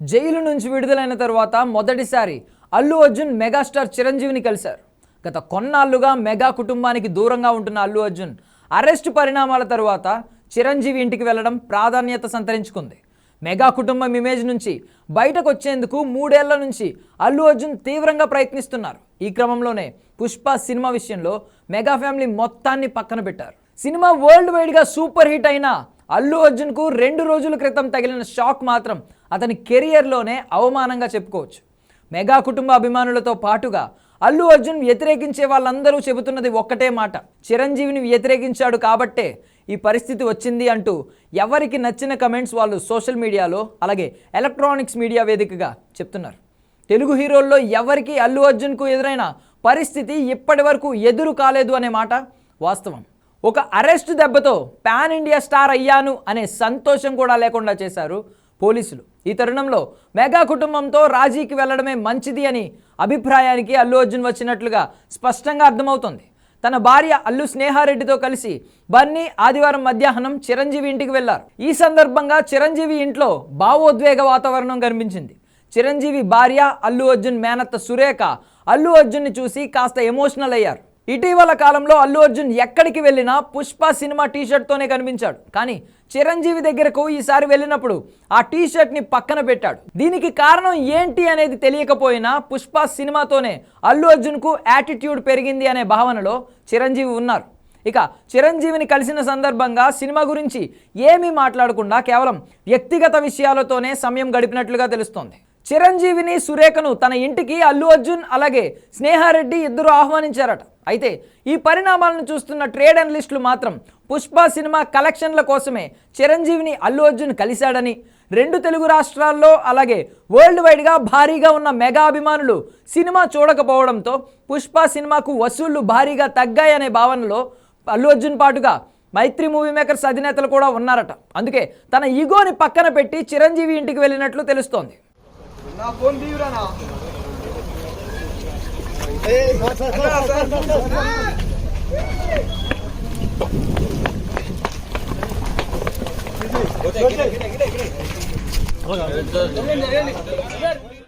Jail నుంచి విడుదలైన తర్వాత మొదటిసారి అల్లు అర్జున్ మెగాస్టార్ చిరంజీవిని కలిశారు. గత కొన్నాళ్ళుగా మెగా కుటుంబానికి దూరంగా ఉంటున్న అల్లు అర్జున్ అరెస్ట్ పరిణామాల తర్వాత చిరంజీవి ఇంటికి వెళ్ళడం ప్రాధాన్యత సంతరించుకుంది. మెగా కుటుంబం ఇమేజ్ నుంచి బయటకు వచ్చేందుకు మూడేళ్ళ నుంచి అల్లు అర్జున్ తీవ్రంగా ప్రయత్నిస్తున్నారు. ఈ క్రమంలోనే పుష్ప సినిమా విషయంలో మెగా ఫ్యామిలీ మొత్తాన్ని పక్కన పెట్టారు. సినిమా వరల్డ్ వైడ్గా సూపర్ హిట్ అయిన అల్లు అర్జున్కు రెండు రోజుల క్రితం తగిలిన షాక్ మాత్రం అతని కెరియర్లోనే అవమానంగా చెప్పుకోవచ్చు. మెగా కుటుంబ అభిమానులతో పాటుగా అల్లు అర్జున్ వ్యతిరేకించే వాళ్ళందరూ చెబుతున్నది ఒక్కటే మాట. చిరంజీవిని వ్యతిరేకించాడు కాబట్టే ఈ పరిస్థితి వచ్చింది అంటూ ఎవరికి నచ్చిన కమెంట్స్ వాళ్ళు సోషల్ మీడియాలో అలాగే ఎలక్ట్రానిక్స్ మీడియా వేదికగా చెప్తున్నారు. తెలుగు హీరోల్లో ఎవరికి అల్లు అర్జున్కు ఎదురైన పరిస్థితి ఇప్పటి వరకు ఎదురు కాలేదు అనే మాట వాస్తవం. ఒక అరెస్ట్ దెబ్బతో పాన్ ఇండియా స్టార్ అయ్యాను అనే సంతోషం కూడా లేకుండా చేశారు పోలీసులు. ఈ తరుణంలో మెగా కుటుంబంతో రాజీకి వెళ్ళడమే మంచిది అని అభిప్రాయానికి అల్లు అర్జున్ వచ్చినట్లుగా స్పష్టంగా అర్థమవుతోంది. తన భార్య అల్లు స్నేహారెడ్డితో కలిసి బన్నీ ఆదివారం మధ్యాహ్నం చిరంజీవి ఇంటికి వెళ్ళారు. ఈ సందర్భంగా చిరంజీవి ఇంట్లో భావోద్వేగ వాతావరణం కనిపించింది. చిరంజీవి భార్య అల్లు అర్జున్ మేనత్త సురేఖ అల్లు అర్జున్ని చూసి కాస్త ఎమోషనల్ అయ్యారు. ఇటీవల కాలంలో అల్లు అర్జున్ ఎక్కడికి వెళ్ళినా పుష్ప సినిమా టీషర్ట్తోనే కనిపించాడు. కానీ చిరంజీవి దగ్గరకు ఈసారి వెళ్ళినప్పుడు ఆ టీషర్ట్ని పక్కన పెట్టాడు. దీనికి కారణం ఏంటి అనేది తెలియకపోయినా పుష్ప సినిమాతోనే అల్లు అర్జున్కు యాటిట్యూడ్ పెరిగింది అనే భావనలో చిరంజీవి ఉన్నారు. ఇక చిరంజీవిని కలిసిన సందర్భంగా సినిమా గురించి ఏమీ మాట్లాడకుండా కేవలం వ్యక్తిగత విషయాలతోనే సమయం గడిపినట్లుగా తెలుస్తోంది. చిరంజీవిని సురేఖను తన ఇంటికి అల్లు అర్జున్ అలాగే స్నేహారెడ్డి ఇద్దరు ఆహ్వానించారట. అయితే ఈ పరిణామాలను చూస్తున్న ట్రేడ్ అనలిస్టులు మాత్రం పుష్ప సినిమా కలెక్షన్ల కోసమే చిరంజీవిని అల్లు అర్జున్ కలిశాడని రెండు తెలుగు రాష్ట్రాల్లో అలాగే వరల్డ్ వైడ్గా భారీగా ఉన్న మెగా అభిమానులు సినిమా చూడకపోవడంతో పుష్ప సినిమాకు వసూళ్ళు భారీగా తగ్గాయనే భావనలో అల్లు అర్జున్ పాటుగా మైత్రి మూవీ మేకర్స్ అధినేతలు కూడా ఉన్నారట. అందుకే తన ఈగోని పక్కన పెట్టి చిరంజీవి ఇంటికి వెళ్ళినట్లు తెలుస్తోంది. ना फोन भी उड़ा ना ए सर सर सर सर